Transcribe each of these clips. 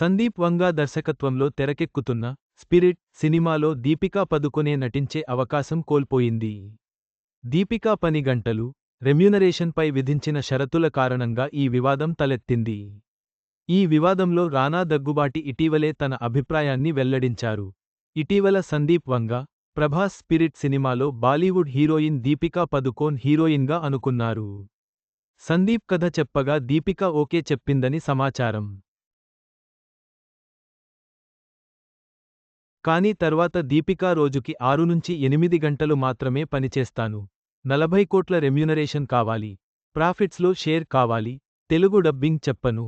సందీప్ వంగా దర్శకత్వంలో తెరకెక్కుతున్న స్పిరిట్ సినిమాలో దీపికా పదుకొనే నటించే అవకాశం కోల్పోయింది. దీపికా పని గంటలు రెమ్యూనరేషన్పై విధించిన షరతుల కారణంగా ఈ వివాదం తలెత్తింది. ఈ వివాదంలో రానా దగ్గుబాటి ఇటీవలే తన అభిప్రాయాన్ని వెల్లడించారు. ఇటీవల సందీప్ వంగా ప్రభాస్ స్పిరిట్ సినిమాలో బాలీవుడ్ హీరోయిన్ దీపికా పదుకోన్ హీరోయిన్గా అనుకున్నారు. సందీప్ కథ చెప్పగా దీపిక ఓకే చెప్పిందని సమాచారం. కానీ తర్వాత దీపికా రోజుకి ఆరు నుంచి ఎనిమిది గంటలు మాత్రమే పనిచేస్తాను. నలభై కోట్ల రెమ్యూనరేషన్ కావాలి. ప్రాఫిట్స్లో షేర్ కావాలి. తెలుగు డబ్బింగ్ చెప్పను.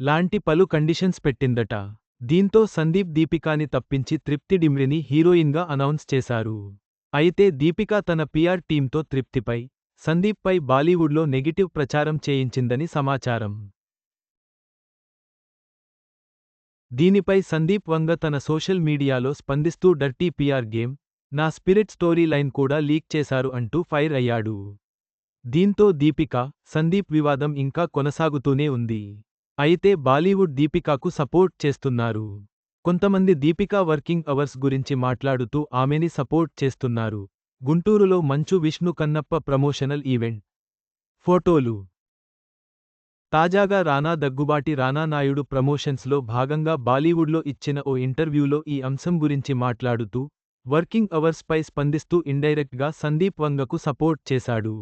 లాంటి పలు కండిషన్స్ పెట్టిందట. దీంతో సందీప్ దీపికాని తప్పించి తృప్తి డిమ్రిని హీరోయిన్గా అనౌన్స్ చేశారు. అయితే దీపిక తన పిఆర్ టీంతో తృప్తిపై సందీప్పై బాలీవుడ్లో నెగిటివ్ ప్రచారం చేయించిందని సమాచారం. దీనిపై సందీప్ వంగ తన సోషల్ మీడియాలో స్పందిస్తూ డర్టీ పీఆర్ గేమ్ నా స్పిరిట్ స్టోరీ లైన్ కూడా లీక్ చేశారు అంటూ ఫైర్ అయ్యాడు. దీంతో దీపిక సందీప్ వివాదం ఇంకా కొనసాగుతూనే ఉంది. అయితే బాలీవుడ్ దీపికాకు సపోర్ట్ చేస్తున్నారు. కొంతమంది దీపికా వర్కింగ్ అవర్స్ గురించి మాట్లాడుతూ ఆమెని సపోర్ట్ చేస్తున్నారు. గుంటూరులో మంచు విష్ణు కన్నప్ప ప్రమోషనల్ ఈవెంట్. ఫోటోలు తాజాగా రానా దగ్గుబాటి రానా నాయుడు ప్రమోషన్స్లో భాగంగా బాలీవుడ్లో ఇచ్చిన ఓ ఇంటర్వ్యూలో ఈ అంశం గురించి మాట్లాడుతూ వర్కింగ్ అవర్స్పై స్పందిస్తూ ఇండైరెక్ట్గా సందీప్ వంగకు సపోర్ట్ చేశాడు.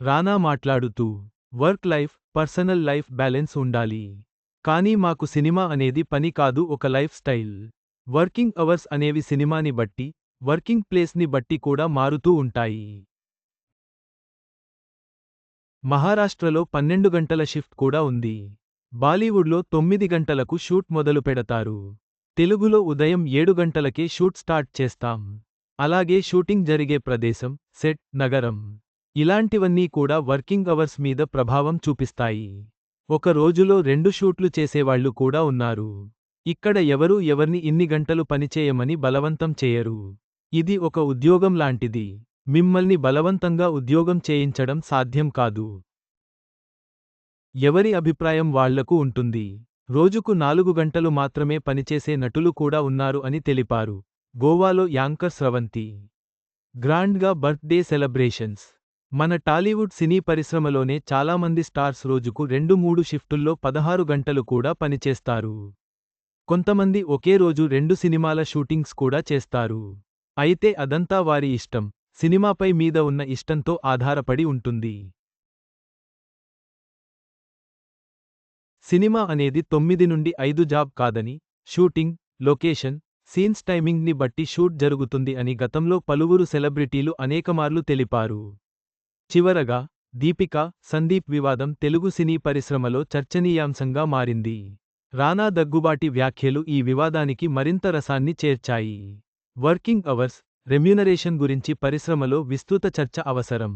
రానా మాట్లాడుతూ work life personal life balance ఉండాలి. కానీ మాకు సినిమా అనేది పని కాదు ఒక లైఫ్ స్టైల్. వర్కింగ్ అవర్స్ అనేవి సినిమాని బట్టి వర్కింగ్ ప్లేస్ని బట్టి కూడా మారుతూ ఉంటాయి. మహారాష్ట్రలో పన్నెండు గంటల షిఫ్ట్ కూడా ఉంది. బాలీవుడ్లో తొమ్మిది గంటలకు షూట్ మొదలు పెడతారు. తెలుగులో ఉదయం ఏడు గంటలకే షూట్ స్టార్ట్ చేస్తాం. అలాగే షూటింగ్ జరిగే ప్రదేశం సెట్ నగరం. ఇలాంటివన్నీ కూడా వర్కింగ్ అవర్స్ మీద ప్రభావం చూపిస్తాయి. ఒక రోజులో రెండు షూట్లు చేసేవాళ్ళు కూడా ఉన్నారు. ఇక్కడ ఎవరూ ఎవర్ని ఇన్ని గంటలు పనిచేయమని బలవంతం చేయరు. ఇది ఒక ఉద్యోగం లాంటిది. మిమ్మల్ని బలవంతంగా ఉద్యోగం చేయించడం సాధ్యం కాదు. ఎవరి అభిప్రాయం వాళ్ళకు ఉంటుంది. రోజుకు నాలుగు గంటలు మాత్రమే పనిచేసే నటులు కూడా ఉన్నారు అని తెలిపారు. గోవాలో యాంకర్ స్రవంతి. గ్రాండ్గా బర్త్డే సెలబ్రేషన్స్. మన టాలీవుడ్ సినీ పరిశ్రమలోనే చాలామంది స్టార్స్ రోజుకు రెండు మూడు షిఫ్టుల్లో పదహారు గంటలు కూడా పనిచేస్తారు. కొంతమంది ఒకే రోజు రెండు సినిమాల షూటింగ్స్ కూడా చేస్తారు. అయితే అదంతా వారి ఇష్టం. సినిమాపై మీద ఉన్న ఇష్టంతో ఆధారపడి ఉంటుంది. సినిమా అనేది తొమ్మిది నుండి ఐదు జాబ్ కాదని షూటింగ్ లొకేషన్ సీన్స్ టైమింగ్ని బట్టి షూట్ జరుగుతుంది అని గతంలో పలువురు సెలబ్రిటీలు అనేకమార్లు తెలిపారు. చివరగా దీపిక సందీప్ వివాదం తెలుగు సినీ పరిశ్రమలో చర్చనీయాంశంగా మారింది. రానా దగ్గుబాటి వ్యాఖ్యలు ఈ వివాదానికి మరింత రసాన్ని చేర్చాయి. వర్కింగ్ అవర్స్ రెమ్యూనరేషన్ గురించి పరిశ్రమలో విస్తృత చర్చ అవసరం.